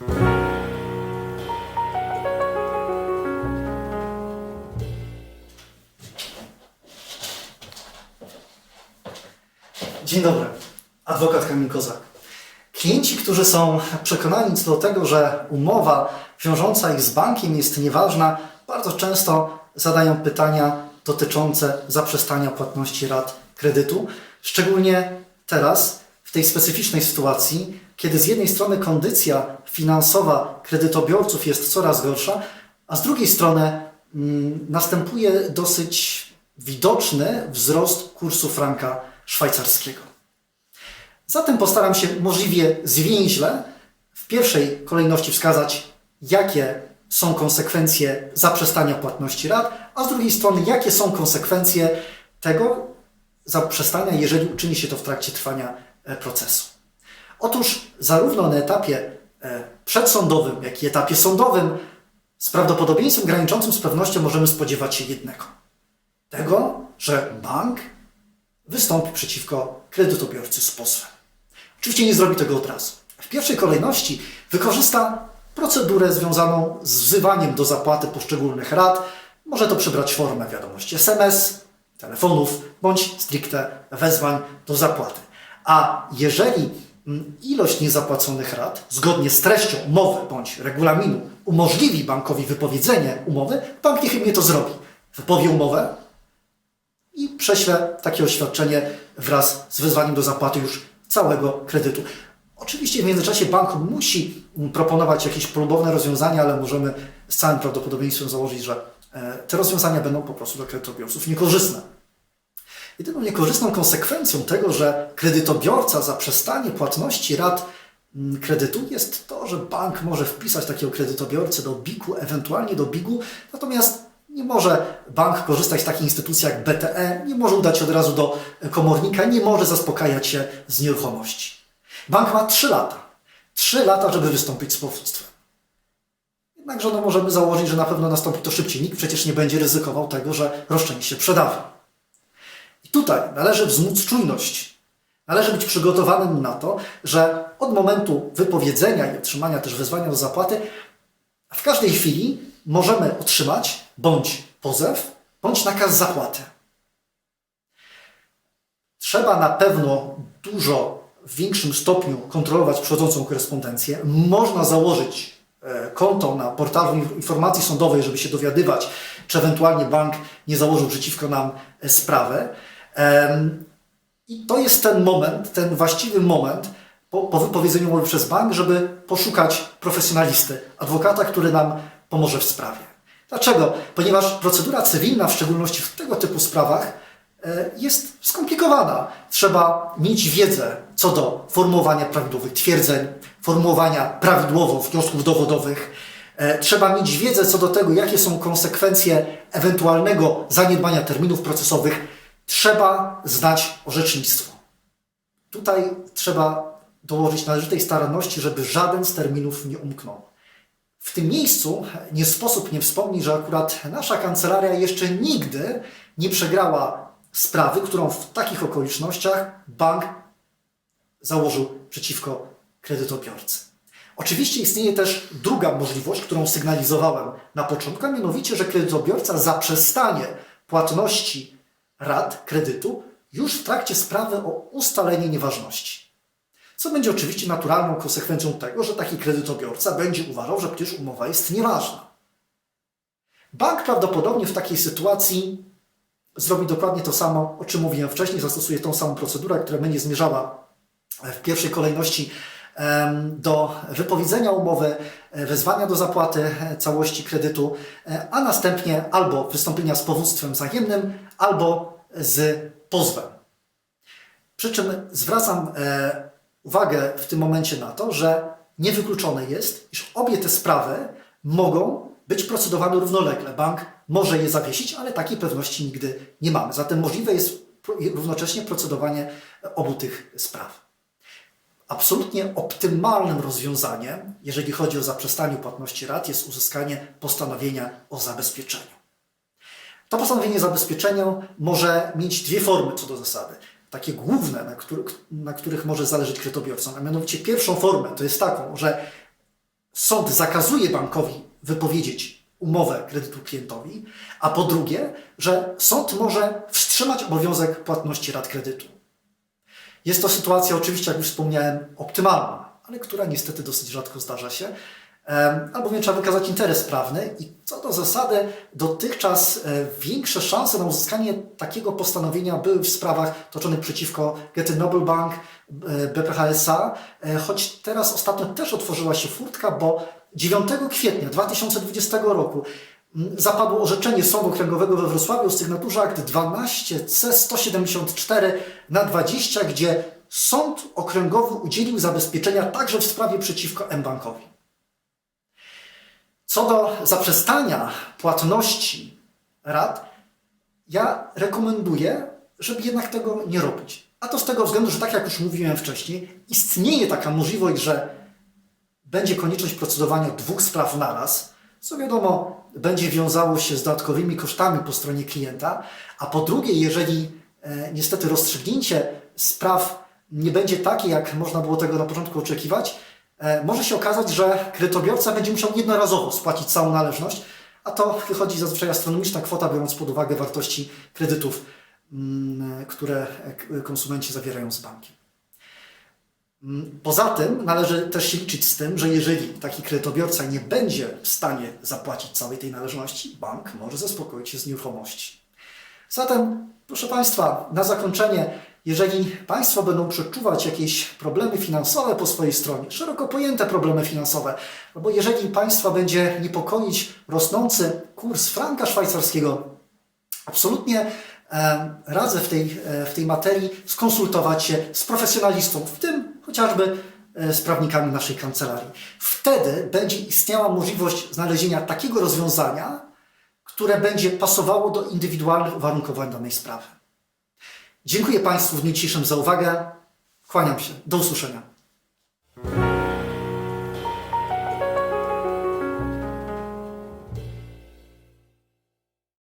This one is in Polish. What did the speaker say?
Dzień dobry, adwokat Kamil Kozak. Klienci, którzy są przekonani co do tego, że umowa wiążąca ich z bankiem jest nieważna, bardzo często zadają pytania dotyczące zaprzestania płatności rat kredytu. Szczególnie teraz, w tej specyficznej sytuacji, kiedy z jednej strony kondycja finansowa kredytobiorców jest coraz gorsza, a z drugiej strony mm, następuje dosyć widoczny wzrost kursu franka szwajcarskiego. Zatem postaram się możliwie zwięźle w pierwszej kolejności wskazać, jakie są konsekwencje zaprzestania płatności rat, a z drugiej strony, jakie są konsekwencje tego zaprzestania, jeżeli uczyni się to w trakcie trwania procesu. Otóż zarówno na etapie e, przedsądowym, jak i etapie sądowym z prawdopodobieństwem graniczącym z pewnością możemy spodziewać się jednego. Tego, że bank wystąpi przeciwko kredytobiorcy z pozwem. Oczywiście nie zrobi tego od razu. W pierwszej kolejności wykorzysta procedurę związaną z wzywaniem do zapłaty poszczególnych rat. Może to przybrać formę wiadomości SMS, telefonów bądź stricte wezwań do zapłaty. A jeżeli mm, ilość niezapłaconych rat, zgodnie z treścią umowy bądź regulaminu, umożliwi bankowi wypowiedzenie umowy, bank niechybnie to zrobi. Wypowie umowę, i prześlę takie oświadczenie wraz z wezwaniem do zapłaty już całego kredytu. Oczywiście w międzyczasie bank musi mm, proponować jakieś polubowne rozwiązania, ale możemy z całym prawdopodobieństwem założyć, że e, te rozwiązania będą po prostu dla kredytobiorców niekorzystne. Jedyną niekorzystną konsekwencją tego, że kredytobiorca zaprzestanie płatności rat mm, kredytu jest to, że bank może wpisać takiego kredytobiorcę do BIK-u, ewentualnie do BIG-u, natomiast nie może bank korzystać z takiej instytucji jak BTE, nie może udać się od razu do komornika, nie może zaspokajać się z nieruchomości. Bank ma 3 lata. 3 lata, żeby wystąpić z powództwem. Jednakże no, możemy założyć, że na pewno nastąpi to szybciej. Nikt przecież nie będzie ryzykował tego, że roszczenie się przedawi. Tutaj należy wzmóc czujność. Należy być przygotowanym na to, że od momentu wypowiedzenia i otrzymania też wezwania do zapłaty w każdej chwili możemy otrzymać bądź pozew, bądź nakaz zapłaty. Trzeba na pewno dużo w większym stopniu kontrolować przychodzącą korespondencję. Można założyć e, konto na portalu informacji sądowej, żeby się dowiadywać, czy ewentualnie bank nie założył przeciwko nam e, sprawy. I to jest ten moment, ten właściwy moment po, po wypowiedzeniu umowy przez bank, żeby poszukać profesjonalisty, adwokata, który nam pomoże w sprawie. Dlaczego? Ponieważ procedura cywilna, w szczególności w tego typu sprawach, e, jest skomplikowana. Trzeba mieć wiedzę co do formułowania prawidłowych twierdzeń, formułowania prawidłowo wniosków dowodowych. E, Trzeba mieć wiedzę co do tego, jakie są konsekwencje ewentualnego zaniedbania terminów procesowych. Trzeba znać orzecznictwo. Tutaj trzeba dołożyć należytej staranności, żeby żaden z terminów nie umknął. W tym miejscu nie sposób nie wspomnieć, że akurat nasza kancelaria jeszcze nigdy nie przegrała sprawy, którą w takich okolicznościach bank założył przeciwko kredytobiorcy. Oczywiście istnieje też druga możliwość, którą sygnalizowałem na początku, a mianowicie, że kredytobiorca zaprzestanie płatności rat kredytu już w trakcie sprawy o ustalenie nieważności. Co będzie oczywiście naturalną konsekwencją tego, że taki kredytobiorca będzie uważał, że przecież umowa jest nieważna. Bank prawdopodobnie w takiej sytuacji zrobi dokładnie to samo, o czym mówiłem wcześniej, zastosuje tą samą procedurę, która będzie zmierzała w pierwszej kolejności do wypowiedzenia umowy, e, wezwania do zapłaty e, całości kredytu, e, a następnie albo wystąpienia z powództwem wzajemnym, albo z pozwem. Przy czym zwracam uwagę w tym momencie na to, że niewykluczone jest, iż obie te sprawy mogą być procedowane równolegle. Bank może je zawiesić, ale takiej pewności nigdy nie mamy. Zatem możliwe jest równocześnie procedowanie obu tych spraw. Absolutnie optymalnym rozwiązaniem, jeżeli chodzi o zaprzestanie płatności rat, jest uzyskanie postanowienia o zabezpieczeniu. To postanowienie zabezpieczenia może mieć dwie formy co do zasady. Takie główne, na, których, na których może zależeć kredytobiorcom. A mianowicie pierwszą formę to jest taką, że sąd zakazuje bankowi wypowiedzieć umowę kredytu klientowi, a po drugie, że sąd może wstrzymać obowiązek płatności rat kredytu. Jest to sytuacja oczywiście, jak już wspomniałem, optymalna, ale która niestety dosyć rzadko zdarza się, em, albowiem trzeba wykazać interes prawny i co do zasady dotychczas e, większe szanse na uzyskanie takiego postanowienia były w sprawach toczonych przeciwko Getty Noble Bank, e, BPHSA, e, choć teraz ostatnio też otworzyła się furtka, bo 9 kwietnia 2020 roku zapadło orzeczenie Sądu Okręgowego we Wrocławiu o sygnaturze akt 12C174 na 20, gdzie Sąd Okręgowy udzielił zabezpieczenia także w sprawie przeciwko M-Bankowi. Co do zaprzestania płatności rat, ja rekomenduję, żeby jednak tego nie robić. A to z tego względu, że tak jak już mówiłem wcześniej, istnieje taka możliwość, że będzie konieczność procedowania dwóch spraw naraz, co wiadomo będzie wiązało się z dodatkowymi kosztami po stronie klienta, a po drugie, jeżeli e, niestety rozstrzygnięcie spraw nie będzie takie, jak można było tego na początku oczekiwać, e, może się okazać, że kredytobiorca będzie musiał jednorazowo spłacić całą należność, a to wychodzi zazwyczaj astronomiczna kwota, biorąc pod uwagę wartości kredytów, mm, które e, konsumenci zawierają z bankiem. Mm, Poza tym należy też się liczyć z tym, że jeżeli taki kredytobiorca nie będzie w stanie zapłacić całej tej należności, bank może zaspokoić się z nieruchomości. Zatem, proszę Państwa, na zakończenie, jeżeli Państwo będą przeczuwać jakieś problemy finansowe po swojej stronie, szeroko pojęte problemy finansowe, albo jeżeli Państwa będzie niepokoić rosnący kurs franka szwajcarskiego, absolutnie radzę w tej, e, w tej materii skonsultować się z profesjonalistą, w tym chociażby e, z prawnikami naszej kancelarii. Wtedy będzie istniała możliwość znalezienia takiego rozwiązania, które będzie pasowało do indywidualnych uwarunkowań danej sprawy. Dziękuję Państwu w dniu dzisiejszym za uwagę. Kłaniam się. Do usłyszenia.